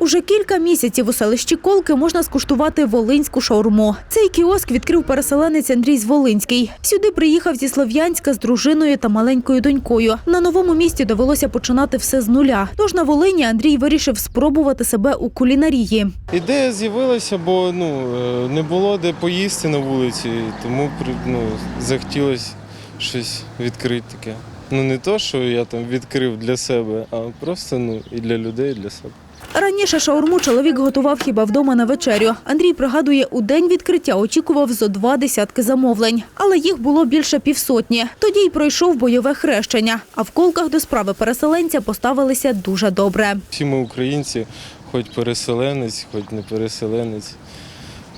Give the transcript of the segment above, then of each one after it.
Уже кілька місяців у селищі Колки можна скуштувати волинську шаурму. Цей кіоск відкрив переселенець Андрій Зволинський. Сюди приїхав зі Слов'янська з дружиною та маленькою донькою. На новому місті довелося починати все з нуля. Тож на Волині Андрій вирішив спробувати себе у кулінарії. Ідея з'явилася, бо ну, е, не було де поїсти на вулиці, тому ну, захотілося щось відкрити таке. Ну не то, що я там відкрив для себе, а просто ну, і для людей, і для себе. Раніше шаурму чоловік готував хіба вдома на вечерю. Андрій пригадує, у день відкриття очікував зо два десятки замовлень, але їх було більше півсотні. Тоді й пройшов бойове хрещення. А в колках до справи переселенця поставилися дуже добре. Всі ми українці, хоч переселенець, хоч не переселенець,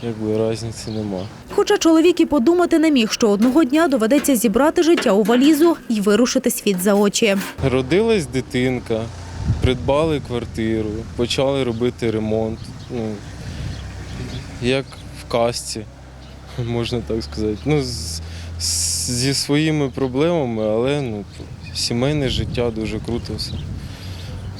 якби різниці нема. Хоча чоловік і подумати не міг, що одного дня доведеться зібрати життя у валізу і вирушити світ за очі. Родилась дитинка, придбали квартиру, почали робити ремонт. Ну, як в касті, можна так сказати. Ну, з, з- зі своїми проблемами, але ну, сімейне життя дуже круто все.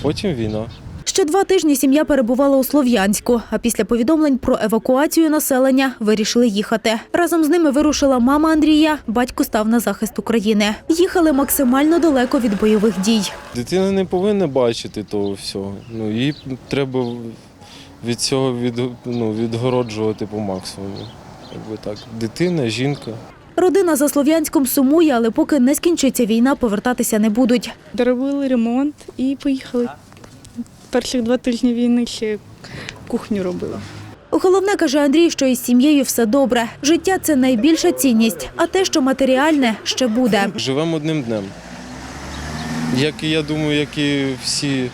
Потім війна. Ще два тижні сім'я перебувала у Слов'янську, а після повідомлень про евакуацію населення вирішили їхати. Разом з ними вирушила мама Андрія, батько став на захист України. Їхали максимально далеко від бойових дій. Дитина не повинна бачити того всього. Ну, їй треба від цього від, ну, відгороджувати по максимуму. Якби так. Дитина, жінка. Родина за Слов'янськом сумує, але поки не скінчиться війна, повертатися не будуть. Доробили ремонт і поїхали. Перших два тижні війни ще кухню робила. Головне, каже Андрій, що із сім'єю все добре. Життя це найбільша цінність, а те, що матеріальне, ще буде. Живемо одним днем. Як і я думаю, як і всі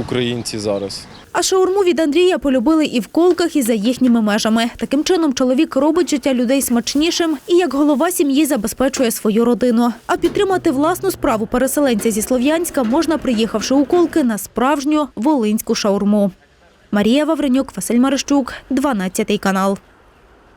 українці зараз. А шаурму від Андрія полюбили і в колках, і за їхніми межами. Таким чином, чоловік робить життя людей смачнішим і як голова сім'ї забезпечує свою родину. А підтримати власну справу переселенця зі Слов'янська можна, приїхавши у колки на справжню волинську шаурму. Марія Вавренюк, Василь Марищук, 12 канал.